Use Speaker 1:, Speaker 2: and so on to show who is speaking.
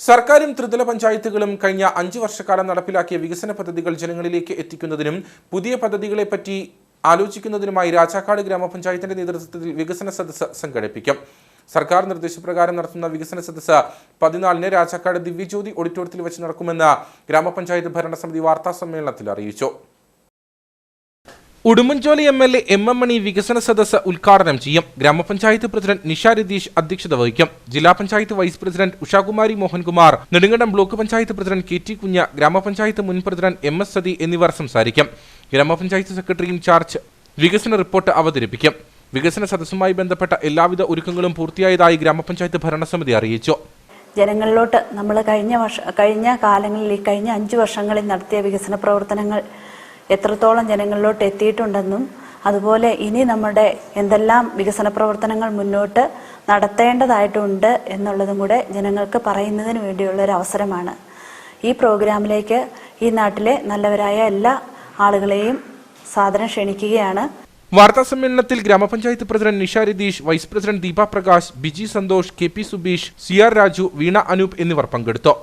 Speaker 1: സർക്കാരും ത്രിതല പഞ്ചായത്തുകളും കഴിഞ്ഞ അഞ്ച് വർഷക്കാലം നടപ്പിലാക്കിയ വികസന പദ്ധതികൾ ജനങ്ങളിലേക്ക് എത്തിക്കുന്നതിനും പുതിയ പദ്ധതികളെപ്പറ്റി ആലോചിക്കുന്നതിനുമായി രാജാക്കാട് ഗ്രാമപഞ്ചായത്തിന്റെ നേതൃത്വത്തിൽ വികസന സദസ് സംഘടിപ്പിക്കും. സർക്കാർ നിർദ്ദേശപ്രകാരം നടത്തുന്ന വികസന സദസ്സ് പതിനാലിന് രാജാക്കാട് ദിവ്യജ്യോതി ഓഡിറ്റോറിയത്തിൽ വെച്ച് നടക്കുമെന്ന് ഗ്രാമപഞ്ചായത്ത് ഭരണസമിതി വാർത്താ സമ്മേളനത്തിൽ അറിയിച്ചു. Udumbanchola M L A M M Mani വികസന സദസ്സ് ഉദ്ഘാടനം ചെയ്യും. ഗ്രാമപഞ്ചായത്ത് പ്രസിഡന്റ് നിഷ രതീഷ് അധ്യക്ഷത വഹിക്കും. ജില്ലാ panchayat vice president Ushakumari Mohankumar Nedumkandam block panchayat president K T കുഞ്ഞ ഗ്രാമപഞ്ചായത്ത് മുൻ പ്രസിഡന്റ് എം എസ് സതി എന്നിവർ സംസാരിക്കും. ഗ്രാമപഞ്ചായത്ത് സെക്രട്ടറി ഇൻചാർജ് വികസന റിപ്പോർട്ട് അവതരിപ്പിക്കും. വികസന സദസ്സുമായി ബന്ധപ്പെട്ട എല്ലാവിധ ഒരുക്കങ്ങളും പൂർത്തിയായതായി ഗ്രാമപഞ്ചായത്ത് ഭരണസമിതി അറിയിച്ചു.
Speaker 2: ജനങ്ങളിലോട്ട് നമ്മൾ കഴിഞ്ഞ വർഷ കഴിഞ്ഞ കാലങ്ങളിൽ കഴിഞ്ഞ അഞ്ചു വർഷങ്ങളിൽ നടത്തിയ വികസന പ്രവർത്തനങ്ങൾ എത്രത്തോളം ജനങ്ങളിലോട്ട് എത്തിയിട്ടുണ്ടെന്നും അതുപോലെ ഇനി നമ്മുടെ എന്തെല്ലാം വികസന പ്രവർത്തനങ്ങൾ മുന്നോട്ട് നടത്തേണ്ടതായിട്ടുണ്ട് എന്നുള്ളതും കൂടെ ജനങ്ങൾക്ക് പറയുന്നതിന് വേണ്ടിയുള്ള ഒരു അവസരമാണ്. ഈ പ്രോഗ്രാമിലേക്ക് ഈ നാട്ടിലെ നല്ലവരായ എല്ലാ ആളുകളെയും സാധനം ക്ഷണിക്കുകയാണ്.
Speaker 1: വാർത്താ സമ്മേളനത്തിൽ ഗ്രാമപഞ്ചായത്ത് president Nisha Ratheesh vice president Deepa Prakash Biji Santhosh K P Subeesh C R Raju Veena Anoop എന്നിവർ പങ്കെടുത്തു.